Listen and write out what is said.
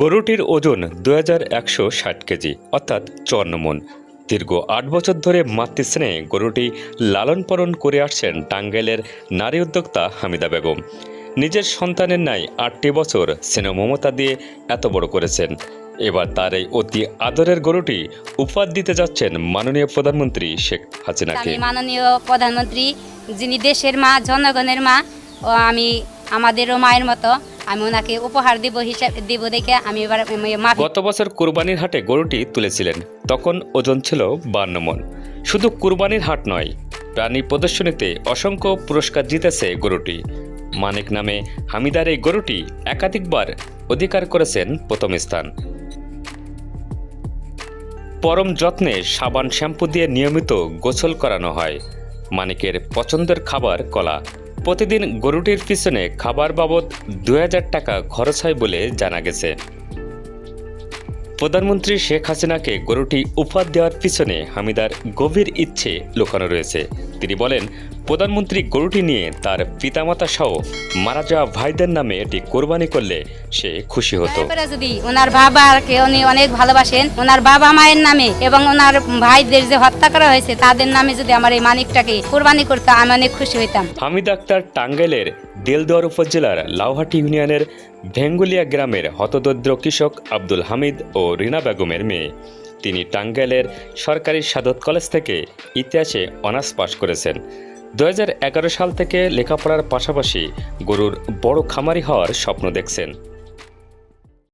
গরুটির ওজন দু ষাট কেজি, অর্থাৎ চুয়ান্ন মন। দীর্ঘ আট বছর ধরে মাতৃস্নেহে গরুটি লালন পালন করে আসছেন টাঙ্গাইলের নারী উদ্যোক্তা হামিদা বেগম। নিজের সন্তানের ন্যায় আটটি বছর স্নেহ মমতা দিয়ে এত বড় করেছেন। এবার তার এই অতি আদরের গরুটি উপহার দিতে যাচ্ছেন মাননীয় প্রধানমন্ত্রী শেখ হাসিনাকে। মাননীয় প্রধানমন্ত্রী, যিনি দেশের মা, জনগণের মা, ও আমি আমাদেরও মায়ের মতো আমি ওনাকে উপহার দিব হিসাব, দিব দেখে আমি এবার গত বছর কুরবানির হাটে গরুটি তুলেছিলেন। তখন ওজন ছিল বান্ন মন। শুধু কুরবানির হাট নয়, প্রাণী প্রদর্শনীতে অসংখ্য পুরস্কার জিতেছে গরুটি। মানিক নামে হামিদার এই গরুটি একাধিকবার অধিকার করেছেন প্রথম স্থান। পরম যত্নে সাবান শ্যাম্পু দিয়ে নিয়মিত গোসল করানো হয়। মানিকের পছন্দের খাবার কলা। প্রতিদিন গরুটির পিছনে খাবার বাবদ দু হাজার টাকা খরচ হয় বলে জানা গেছে। প্রধানমন্ত্রী শেখ হাসিনাকে গরুটি উপহার দেওয়ার পিছনে হামিদার গভীর ইচ্ছে লুকানো রয়েছে। তিনি বলেন প্রধানমন্ত্রী গরুটি নিয়ে তার পিতামাতা সহ মারা যাওয়া ভাইদের নামে এটি কোরবানি করলে সে খুশি হতো। যদি ওনার বাবাকে উনি অনেক ভালোবাসেন ওনার বাবা মায়ের নামে এবং ওনার ভাইদের যে হত্যা করা হয়েছে তাদের নামে যদি আমার এই মানিকটাকে কোরবানি করতে আমি অনেক খুশি হইতাম। হামিদ আক্তার টাঙ্গাইলের দেলদুয়ার উপজেলার লাউহাটি ইউনিয়নের ভেঙ্গুলিয়া গ্রামের হতদরিদ্র কৃষক আব্দুল হামিদ ও রিনা বেগমের মেয়ে। তিনি টাঙ্গাইলের সরকারি সাদত কলেজ থেকে ইতিহাসে অনার্স পাশ করেছেন। দু হাজার এগারো সাল থেকে লেখাপড়ার পাশাপাশি গরুর বড় খামারি হওয়ার স্বপ্ন দেখছেন।